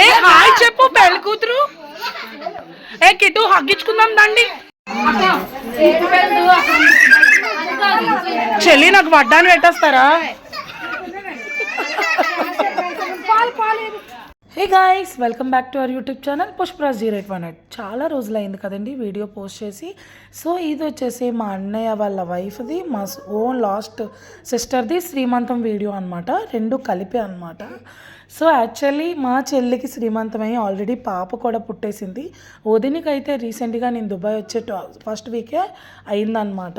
ఏ hi చెప్పు పెళ్ళి కూతురు. ఏ కిటు హగ్గించుకుందాం దండి. చెల్లి నాకు వడ్డాన్ని పెట్టేస్తారా? Hey guys welcome back to our YouTube channel Pushparaj zero eight one eight చాలా రోజులైంది కదండి వీడియో పోస్ట్ చేసి. సో ఇది వచ్చేసి మా అన్నయ్య వాళ్ళ వైఫ్ది మా ఓన్ లాస్ట్ సిస్టర్ది శ్రీమంతం వీడియో అనమాట రెండు కలిపి అనమాట సో యాక్చువల్లీ మా చెల్లికి శ్రీమంతమై ఆల్రెడీ పాప కూడా పుట్టేసింది. వదినకైతే రీసెంట్గా నేను దుబాయ్ వచ్చే ఫస్ట్ వీకే అయిందనమాట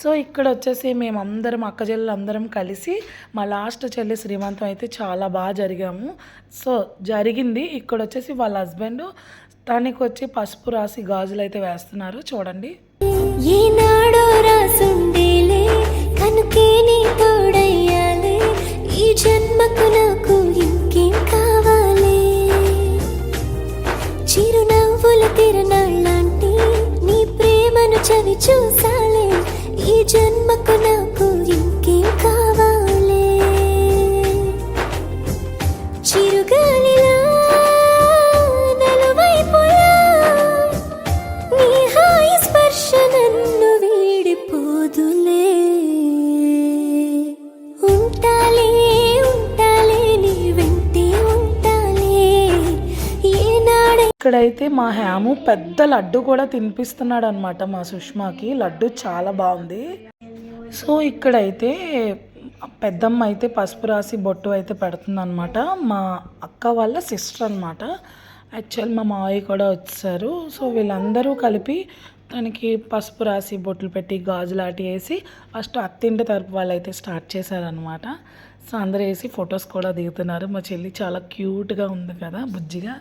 సో ఇక్కడ వచ్చేసి మేమందరం అక్క చెల్లెలు అందరం కలిసి మా లాస్ట్ చెల్లి శ్రీమంతం అయితే చాలా బాగా జరిగాము. సో జరిగింది. ఇక్కడ వచ్చేసి వాళ్ళ హస్బెండ్ తనకి వచ్చి పసుపు రాసి గాజులు అయితే వేస్తున్నారు. చూడండి. ఈనాడు రాసుండేలే చూసాలే ఈ జన్మకు నా అయితే మా హ్యాము పెద్ద లడ్డు కూడా తినిపిస్తున్నాడు అనమాట మా సుష్మాకి. లడ్డు చాలా బాగుంది. సో ఇక్కడైతే పెద్దమ్మ అయితే పసుపు రాసి బొట్టు అయితే పెడుతుందనమాట మా అక్క వాళ్ళ సిస్టర్ అనమాట యాక్చువల్ మా మావయ్య కూడా వచ్చారు. సో వీళ్ళందరూ కలిపి తనకి పసుపు రాసి బొట్లు పెట్టి గాజులాటి వేసి ఫస్ట్ అత్తింటి తరపు వాళ్ళు అయితే స్టార్ట్ చేశారనమాట సో అందరూ వేసి ఫొటోస్ కూడా దిగుతున్నారు. మా చెల్లి చాలా క్యూట్గా ఉంది కదా బుజ్జిగా.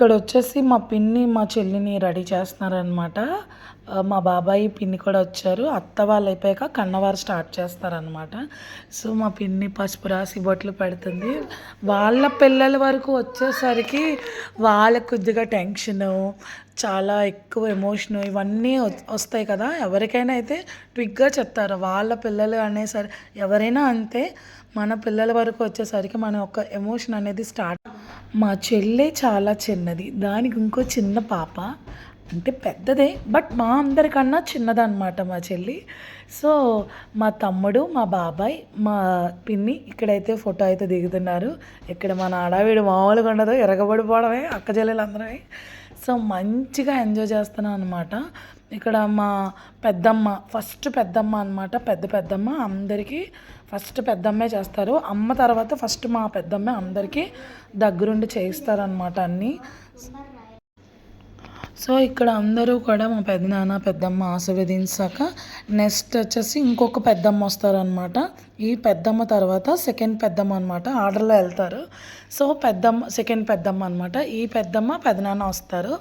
ఇక్కడ వచ్చేసి మా పిన్ని మా చెల్లిని రెడీ చేస్తున్నారనమాట. మా బాబాయి పిన్ని కూడా వచ్చారు. అత్త వాళ్ళు అయిపోయాక కన్నవారు స్టార్ట్ చేస్తారనమాట. సో మా పిన్ని పసుపు రాసి బొట్లు పెడుతుంది. వాళ్ళ పిల్లల వరకు వచ్చేసరికి వాళ్ళకు కొద్దిగా టెన్షను చాలా ఎక్కువ ఎమోషన్ ఇవన్నీ వస్తాయి కదా. ఎవరికైనా అయితే ట్విగ్గా చెప్తారు. వాళ్ళ పిల్లలు అనేసరి ఎవరైనా అంతే మన పిల్లల వరకు వచ్చేసరికి మన ఒక ఎమోషన్ అనేది స్టార్ట్ మా చెల్లె చాలా చిన్నది. దానికి ఇంకో చిన్న పాప. అంటే పెద్దదే బట్ మా అందరికన్నా చిన్నదన్నమాట మా చెల్లి. సో మా తమ్ముడు మా బాబాయ్ మా పిన్ని ఇక్కడైతే ఫోటో అయితే దిగుతున్నారు. ఇక్కడ మన ఆడవిడు మామూలుగా ఉండదు. ఎరగబడిపోవడమే అక్క చెల్లెలందరమే. సో మంచిగా ఎంజాయ్ చేస్తున్నాం అనమాట ఇక్కడ మా పెద్దమ్మ ఫస్ట్ పెద్దమ్మ అనమాట పెద్ద పెద్దమ్మ అందరికీ ఫస్ట్ పెద్దమ్మే చేస్తారు. అమ్మ తర్వాత ఫస్ట్ మా పెద్దమ్మ అందరికీ దగ్గరుండి చేయిస్తారనమాట అన్నీ. సో ఇక్కడ అందరూ కూడా మా పెద్దనాన్న పెద్దమ్మ ఆశీర్వదించాక నెక్స్ట్ వచ్చేసి ఇంకొక పెద్దమ్మ వస్తారనమాట ఈ పెద్దమ్మ తర్వాత సెకండ్ పెద్దమ్మ అనమాట ఆర్డర్లో వెళ్తారు. సో పెద్దమ్మ సెకండ్ పెద్దమ్మ అనమాట ఈ పెద్దమ్మ పెదనాన్న వస్తారు.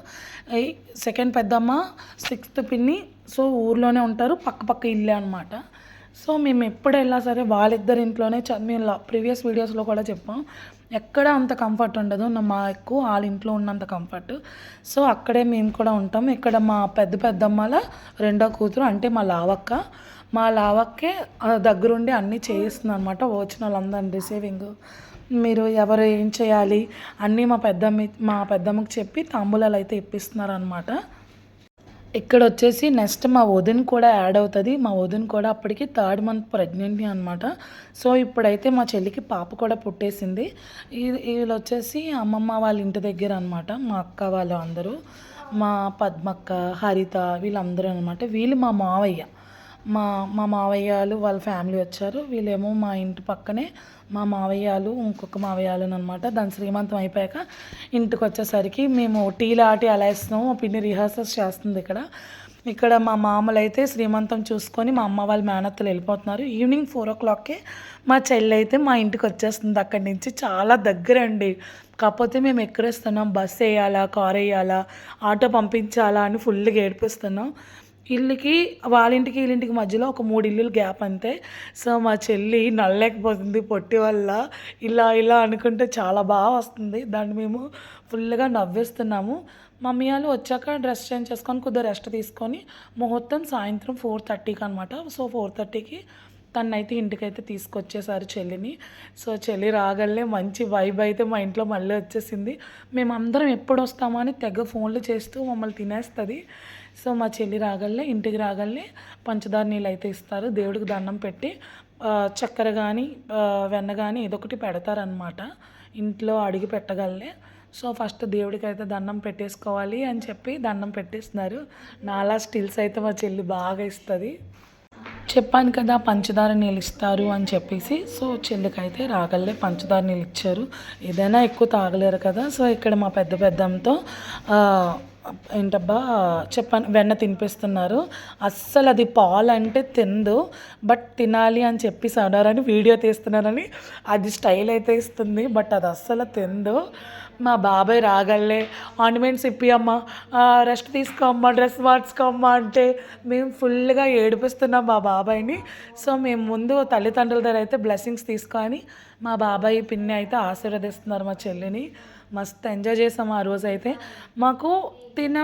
ఈ సెకండ్ పెద్దమ్మ సిక్స్త్ పిన్ని సో ఊర్లోనే ఉంటారు. పక్క పక్క ఇల్లే అనమాట సో మేము ఎప్పుడు వెళ్ళినా సరే వాళ్ళిద్దరి ఇంట్లోనే మేము ప్రీవియస్ వీడియోస్లో కూడా చెప్పాం. ఎక్కడ అంత కంఫర్ట్ ఉండదు. మాకు మా ఎక్కువ వాళ్ళ ఇంట్లో ఉన్నంత కంఫర్ట్ సో అక్కడే మేము కూడా ఉంటాం. ఇక్కడ మా పెద్ద పెద్దమ్మల రెండో కూతురు అంటే మా లావక్క. మా లావక్కే దగ్గరుండి అన్నీ చేయిస్తుంది అనమాట వచ్చిన వాళ్ళందరినీ రిసీవింగ్ మీరు ఎవరు ఏం చేయాలి? అన్నీ మా పెద్దమ్మ మా పెద్దమ్మకి చెప్పి తాంబూలాలు అయితే ఇప్పిస్తున్నారు అనమాట ఇక్కడ వచ్చేసి నెక్స్ట్ మా వదిన కూడా యాడ్ అవుతుంది. మా వదిన కూడా అప్పటికి థర్డ్ మంత్ ప్రెగ్నెంట్ అనమాట సో ఇప్పుడైతే మా చెల్లికి పాప కూడా పుట్టేసింది. వీళ్ళు వచ్చేసి అమ్మమ్మ వాళ్ళ ఇంటి దగ్గర అనమాట మా అక్క వాళ్ళు అందరూ మా పద్మక్క హరిత వీళ్ళందరూ అనమాట వీళ్ళు మా మావయ్య. మా మా మావయ్యాలు వాళ్ళ ఫ్యామిలీ వచ్చారు. వీళ్ళేమో మా ఇంటి పక్కనే మా మావయ్యాలు ఇంకొక మావయ్యాలు అనమాట దాని శ్రీమంతం అయిపోయాక ఇంటికి వచ్చేసరికి మేము టీలాటి ఆటి అలా ఇస్తున్నాము మా పిన్ని రిహార్సల్స్ చేస్తుంది ఇక్కడ. ఇక్కడ మా మామలు అయితే శ్రీమంతం చూసుకొని మా అమ్మ వాళ్ళ మేనత్తలు వెళ్ళిపోతున్నారు. ఈవినింగ్ ఫోర్ ఓ క్లాక్కే మా చెల్లి అయితే మా ఇంటికి వచ్చేస్తుంది అక్కడి నుంచి. చాలా దగ్గర అండి కాకపోతే మేము ఎక్కడేస్తున్నాం బస్ వేయాలా కార్ వేయాలా ఆటో పంపించాలా అని ఫుల్గా ఏడిపిస్తున్నాం. ఇల్లుకి వాళ్ళ ఇంటికి మధ్యలో ఒక మూడు ఇల్లులు గ్యాప్ అంతే. సో మా చెల్లి నల్లలేకపోతుంది పొట్టి వల్ల. ఇలా ఇలా అనుకుంటే చాలా బాగా వస్తుంది. దాన్ని మేము ఫుల్గా నవ్వేస్తున్నాము. మమ్మీ వాళ్ళు వచ్చాక డ్రెస్ చేంజ్ చేసుకొని కొద్దిగా రెస్ట్ తీసుకొని ముహూర్తం సాయంత్రం ఫోర్ థర్టీకి అనమాట సో ఫోర్ థర్టీకి తనైతే ఇంటికైతే తీసుకొచ్చేసారు చెల్లిని. సో చెల్లి రాగలే మంచి వైబ్ అయితే మా ఇంట్లో మళ్ళీ వచ్చేసింది. మేమందరం ఎప్పుడు వస్తామని తెగ ఫోన్లు చేస్తూ మమ్మల్ని తినేస్తుంది. సో మా చెల్లి రాగలే ఇంటికి రాగలే పంచదార నీళ్ళు అయితే ఇస్తారు. దేవుడికి దండం పెట్టి చక్కెర కానీ వెన్న కానీ ఏదో ఒకటి పెడతారనమాట ఇంట్లో అడిగి పెట్టగలే సో ఫస్ట్ దేవుడికి అయితే దండం పెట్టేసుకోవాలి అని చెప్పి దండం పెట్టేస్తున్నారు. నాలా స్టిల్స్ అయితే మా చెల్లి బాగా ఇస్తుంది. చెప్పాను కదా పంచదార నీళ్ళు ఇస్తారు అని చెప్పేసి. సో చెల్లికైతే రాగల్లే పంచదార నీళ్ళు ఇచ్చారు. ఏదైనా ఎక్కువ తాగలేరు కదా. సో ఇక్కడ మా పెద్ద పెద్దంతో ఏంటబ్బా చెప్పాను వెన్న తినిపిస్తున్నారు. అస్సలు అది పాలు అంటే తిందు బట్ తినాలి అని చెప్పి సడారని వీడియో తీస్తున్నారని అది స్టైల్ అయితే ఇస్తుంది బట్ అది అస్సలు తిందు. మా బాబాయ్ రాగలే. ఆర్నమెంట్స్ ఇప్పి అమ్మ రెస్ట్ తీసుకోమ్మా డ్రెస్ మార్చుకోమ్మా అంటే మేము ఫుల్గా ఏడిపిస్తున్నాం మా బాబాయ్ని. సో మేము ముందు తల్లిదండ్రుల దగ్గర అయితే బ్లెస్సింగ్స్ తీసుకొని మా బాబాయ్ పిన్ని అయితే ఆశీర్వదిస్తున్నారు మా చెల్లిని. మస్తు ఎంజాయ్ చేసాం ఆ రోజు అయితే మాకు తిన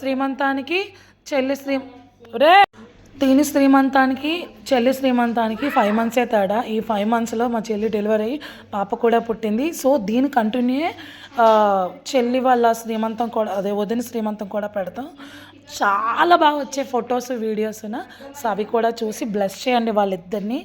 శ్రీమంతానికి చెల్లి శ్రీ రే తిని శ్రీమంతానికి చెల్లి శ్రీమంతానికి ఫైవ్ మంత్సే తేడా. ఈ ఫైవ్ మంత్స్లో మా చెల్లి డెలివరీ అయ్యి పాప కూడా పుట్టింది. సో దీని కంటిన్యూ చెల్లి వాళ్ళ శ్రీమంతం కూడా అదే వదిన శ్రీమంతం కూడా పెడతాం. చాలా బాగా వచ్చే ఫొటోస్ వీడియోస్ సో అవి కూడా చూసి బ్లెస్ చేయండి వాళ్ళిద్దరిని.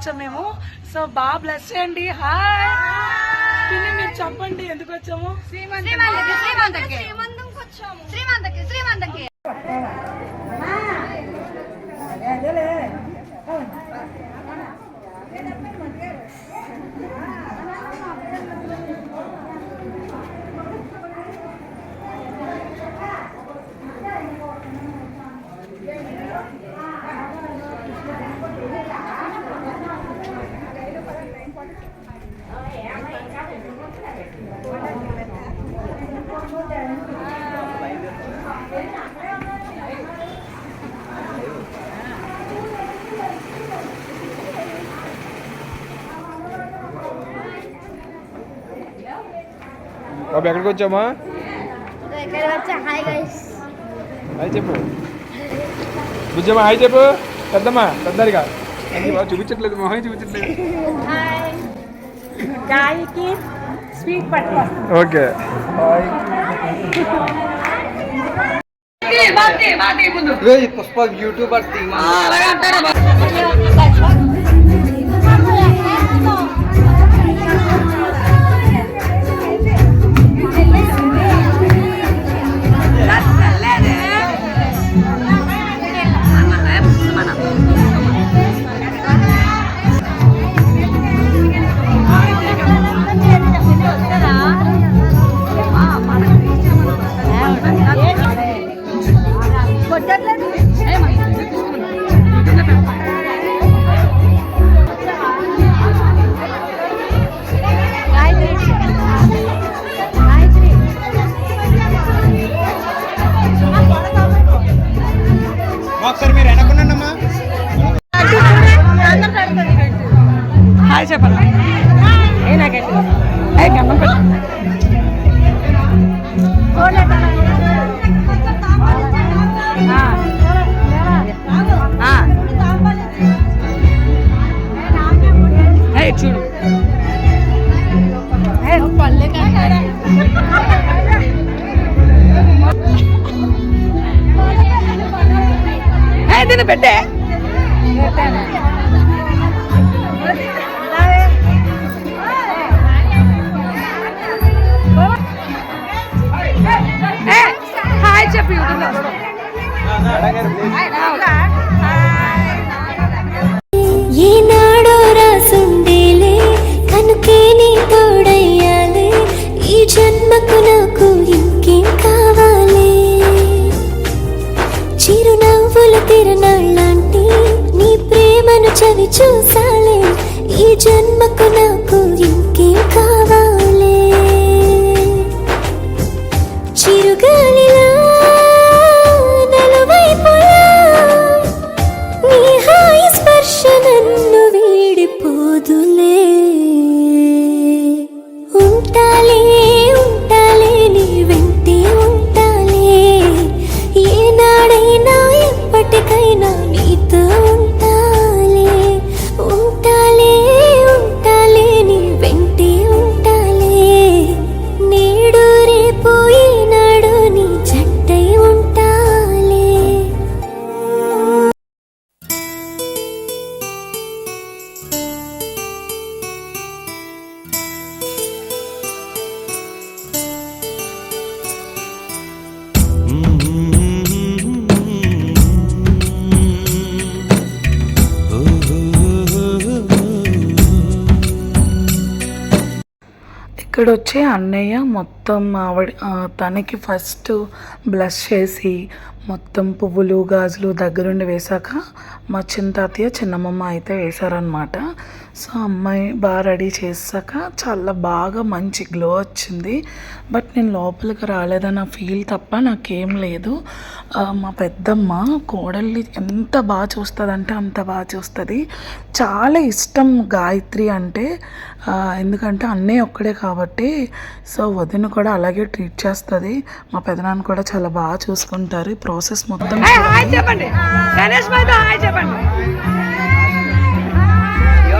వచ్చాం మేము. సో బాగా బ్లెస్ చేయండి. హాయ్ మీరు చెప్పండి ఎందుకు వచ్చాము? బాబు ఎక్కడికి వచ్చామా? హాయ్ చెప్పు. బుజ్జమ్మా హాయ్ చెప్పు. పెద్దమ్మా పెద్దరిగా. చూపించట్లేదు మొహం చూపించట్లేదు? గాయకి స్వీట్ పట్టుకో ఓకే. పుష్ప యూట్యూబర్ తిరణాళ్ళంటి నీ ప్రేమను చవి చూసాలే. ఈ జన్మకు నాకు ఇంకేం కాదు. ఇక్కడ వచ్చే అన్నయ్య మొత్తం ఆవిడ తనకి ఫస్ట్ బ్లష్ చేసి మొత్తం పువ్వులు గాజులు దగ్గరుండి వేశాక మా చిన్న తాతయ్య చిన్నమ్మమ్మ అయితే వేశారనమాట సో అమ్మాయి బాగా రెడీ చేశాక చాలా బాగా మంచి గ్లో వచ్చింది. బట్ నేను లోపలికి రాలేదన్న ఫీల్ తప్ప నాకేం లేదు. మా పెద్దమ్మ కోడల్ని ఎంత బాగా చూస్తుందంటే అంత బాగా చూస్తుంది. చాలా ఇష్టం గాయత్రి అంటే. ఎందుకంటే అన్నయ్య ఒక్కడే కాబట్టి. సో వదిన కూడా అలాగే ట్రీట్ చేస్తుంది. మా పెదనాన్న కూడా చాలా బాగా చూసుకుంటారు. ఈ ప్రాసెస్ మొత్తం హాయ్ చెప్పండి.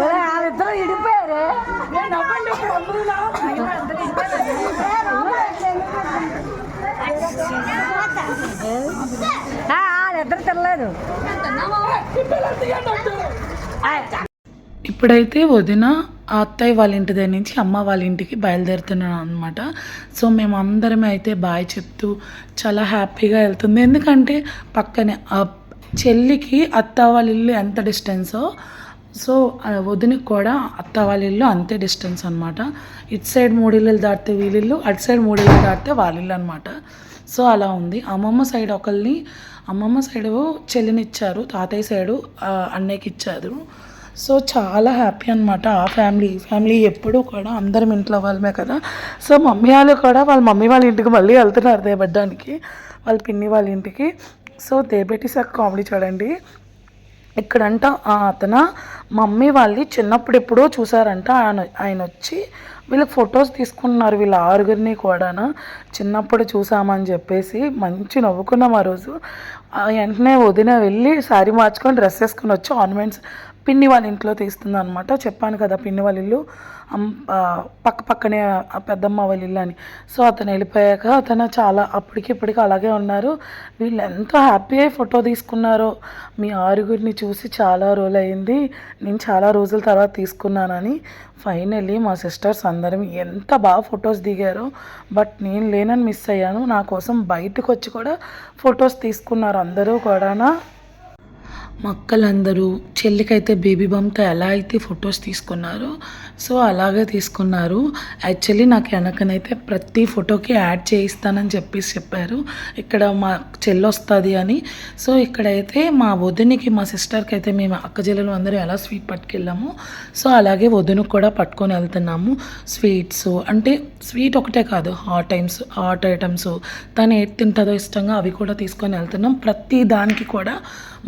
వాళ్ళిద్దరు ఇడిపోయారు వాళ్ళిద్దరు తినలేదు ఇప్పుడైతే వదిన ఆ అత్తయ్య వాళ్ళ ఇంటి దగ్గర నుంచి అమ్మ వాళ్ళ ఇంటికి బయలుదేరుతున్నాను అనమాట సో మేము అందరం అయితే బాయ్ చెప్తూ చాలా హ్యాపీగా వెళ్తుంది. ఎందుకంటే పక్కనే చెల్లికి అత్త వాళ్ళ ఇల్లు ఎంత డిస్టెన్సో సో వదినకి కూడా అత్త వాళ్ళ ఇల్లు అంతే డిస్టెన్స్ అనమాట ఇటు సైడ్ మూడు దాటితే వీళ్ళిల్లు అటు సైడ్ మూడు దాటితే వాళ్ళ ఇల్లు అనమాట సో అలా ఉంది. అమ్మమ్మ సైడ్ ఒకరిని అమ్మమ్మ సైడు చెల్లినిచ్చారు తాతయ్య సైడు అన్నయ్యకి ఇచ్చారు. సో చాలా హ్యాపీ అనమాట ఆ ఫ్యామిలీ. ఈ ఫ్యామిలీ ఎప్పుడూ కూడా అందరం ఇంట్లో వాళ్ళమే కదా. సో మమ్మీ వాళ్ళు కూడా వాళ్ళ మమ్మీ వాళ్ళ ఇంటికి మళ్ళీ వెళ్తున్నారు దేబడ్డానికి. వాళ్ళ పిన్ని వాళ్ళ ఇంటికి. సో దేబెట్టి సార్ కామెడీ చూడండి. ఇక్కడంట ఆ అతను మమ్మీ వాళ్ళని చిన్నప్పుడు ఎప్పుడో చూసారంట. ఆయన ఆయన వచ్చి వీళ్ళకి ఫొటోస్ తీసుకున్నారు వీళ్ళ ఆరుగురిని కూడా చిన్నప్పుడు చూసామని చెప్పేసి మంచి నవ్వుకున్నాం ఆ రోజు. ఆ వెంటనే వదిన వెళ్ళి శారీ మార్చుకొని డ్రెస్ వేసుకొని వచ్చి ఆర్నమెంట్స్ పిన్ని వాళ్ళ ఇంట్లో తీస్తుంది అనమాట చెప్పాను కదా పిన్ని వాళ్ళ ఇల్లు. పక్క పక్కనే పెద్దమ్మ వాళ్ళ ఇల్లు అని. సో అతను వెళ్ళిపోయాక అతను చాలా అప్పటికి ఇప్పటికి అలాగే ఉన్నారు. వీళ్ళు ఎంత హ్యాపీ అయి ఫోటో తీసుకున్నారో. మీ ఆరుగురిని చూసి చాలా రోజులు అయింది నేను చాలా రోజుల తర్వాత తీసుకున్నానని. ఫైనల్లీ మా సిస్టర్స్ అందరం ఎంత బాగా ఫొటోస్ దిగారో. బట్ నేను లేనని మిస్ అయ్యాను. నా కోసం బయటకు వచ్చి కూడా ఫొటోస్ తీసుకున్నారు అందరూ కూడానా. మా అక్కలందరూ చెల్లికైతే బేబీ బంప్తో ఎలా అయితే ఫొటోస్ తీసుకున్నారో సో అలాగే తీసుకున్నారు. యాక్చువల్లీ నాకు వెనకనైతే ప్రతి ఫోటోకి యాడ్ చేయిస్తానని చెప్పేసి చెప్పారు. ఇక్కడ మా చెల్లి వస్తుంది అని. సో ఇక్కడైతే మా వదినికి మా సిస్టర్కి అయితే మేము అక్క చెల్లెలు అందరూ ఎలా స్వీట్ పట్టుకెళ్ళాము సో అలాగే వదినకు కూడా పట్టుకొని వెళ్తున్నాము. స్వీట్స్ అంటే స్వీట్ ఒకటే కాదు హాట్ టైమ్స్ హాట్ ఐటమ్స్. తను ఏది తింటుందో ఇష్టంగా అవి కూడా తీసుకొని వెళ్తున్నాం. ప్రతి దానికి కూడా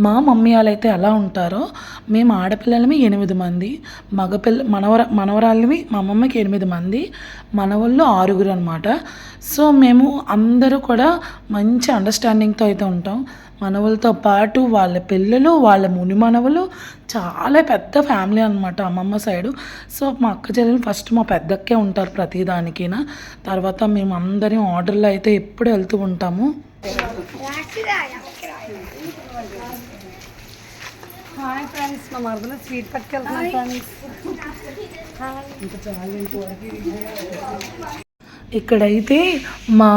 మా మమ్మీ వాళ్ళైతే ఎలా ఉంటారో మేము ఆడపిల్లలమి ఎనిమిది మంది మగపిల్ల మనవర మనవరాళ్ళవి మా అమ్మమ్మకి ఎనిమిది మంది మనవాళ్ళు ఆరుగురు అనమాట సో మేము అందరూ కూడా మంచి అండర్స్టాండింగ్తో అయితే ఉంటాం. మనవలతో పాటు వాళ్ళ పిల్లలు వాళ్ళ ముని మనవలు చాలా పెద్ద ఫ్యామిలీ అనమాట అమ్మమ్మ సైడు సో మా అక్క చెల్లెలు ఫస్ట్ మా పెద్దక్కే ఉంటారు ప్రతిదానికైనా. తర్వాత మేము అందరం ఆర్డర్లో అయితే ఎప్పుడు వెళ్తూ ఉంటాము. హాయ్ ఫ్రెండ్స్ మా మరదలు స్వీట్ పట్టుకెళ్తున్నాం ఫ్రెండ్స్. ఇక్కడైతే మా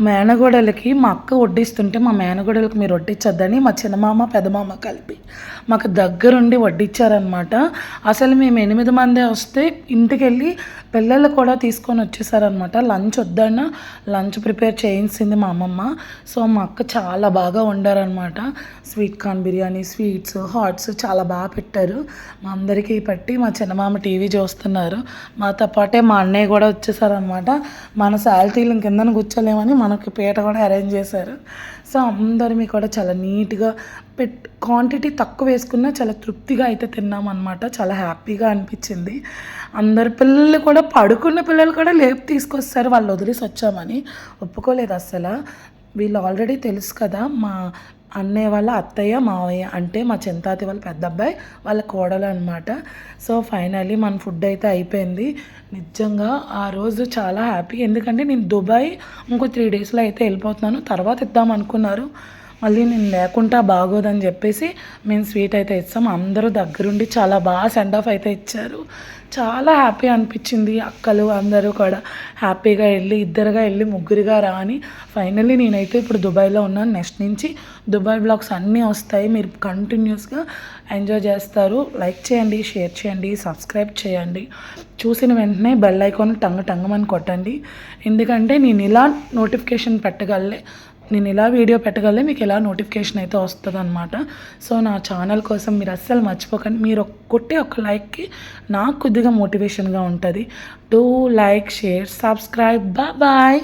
మేనగోడలకి మా అక్క వడ్డిస్తుంటే మా మేనగోడలకి మీరు వడ్డించొద్దని మా చిన్నమామ పెదమామ కలిపి మాకు దగ్గరుండి వడ్డించారనమాట అసలు మేము ఎనిమిది మందే వస్తే ఇంటికి వెళ్ళి పిల్లలు కూడా తీసుకొని వచ్చేసారనమాట లంచ్ వద్దన్న లంచ్ ప్రిపేర్ చేయించింది మా అమ్మమ్మ. సో మా అక్క చాలా బాగా వండారనమాట sweet corn biryani sweets hots చాలా బాగా పెట్టారు. మా అందరికీ పట్టి మా చిన్నమామ టీవీ చూస్తున్నారు. మాతో పాటే మా అన్నయ్య కూడా వచ్చేసారనమాట మన శాలిటీలు కిందన కూర్చోలేమని మనకి పీట కూడా అరేంజ్ చేశారు. సో అందరిమీ కూడా చాలా నీట్గా పెట్ క్వాంటిటీ తక్కువ వేసుకున్నా చాలా తృప్తిగా అయితే తిన్నామన్నమాట. చాలా హ్యాపీగా అనిపించింది. అందరు పిల్లలు కూడా పడుకున్న పిల్లలు కూడా లేపు తీసుకొస్తారు. వాళ్ళు వదిలేసి వచ్చామని ఒప్పుకోలేదు అసలు వీళ్ళు ఆల్రెడీ తెలుసు కదా మా అన్నయ్య వాళ్ళ అత్తయ్య మావయ్య అంటే మా చెంతాతి వాళ్ళ పెద్ద అబ్బాయి వాళ్ళ కోడలు అనమాట సో ఫైనల్లీ మన ఫుడ్ అయితే అయిపోయింది. నిజంగా ఆ రోజు చాలా హ్యాపీ. ఎందుకంటే నేను దుబాయ్ ఇంకో త్రీ డేస్లో అయితే వెళ్ళిపోతున్నాను. తర్వాత ఇద్దాం అనుకున్నారు. మళ్ళీ నేను లేకుండా బాగోదని చెప్పేసి మేము స్వీట్ అయితే ఇస్తాం. అందరూ దగ్గరుండి చాలా బాగా సెండ్ ఆఫ్ అయితే ఇచ్చారు. చాలా హ్యాపీ అనిపించింది అక్కలు అందరూ కూడా. హ్యాపీగా వెళ్ళి ఇద్దరుగా వెళ్ళి ముగ్గురుగా రా అని. ఫైనల్లీ నేనైతే ఇప్పుడు దుబాయ్లో ఉన్నాను. నెక్స్ట్ నుంచి దుబాయ్ బ్లాగ్స్ అన్నీ వస్తాయి. మీరు కంటిన్యూస్గా ఎంజాయ్ చేస్తారు. లైక్ చేయండి షేర్ చేయండి సబ్స్క్రైబ్ చేయండి. చూసిన వెంటనే బెల్ ఐకాన్ టంగ టంగమని కొట్టండి. ఎందుకంటే నేను ఇలా నోటిఫికేషన్ పెట్టగలే. నేను ఇలా వీడియో పెట్టగలే మీకు ఎలా నోటిఫికేషన్ అయితే వస్తుంది అనమాట సో నా ఛానల్ కోసం మీరు అస్సలు మర్చిపోకండి. మీరు ఒక్కొట్టే ఒక లైక్కి నాకు కొద్దిగా మోటివేషన్గా ఉంటుంది. Do like share subscribe bye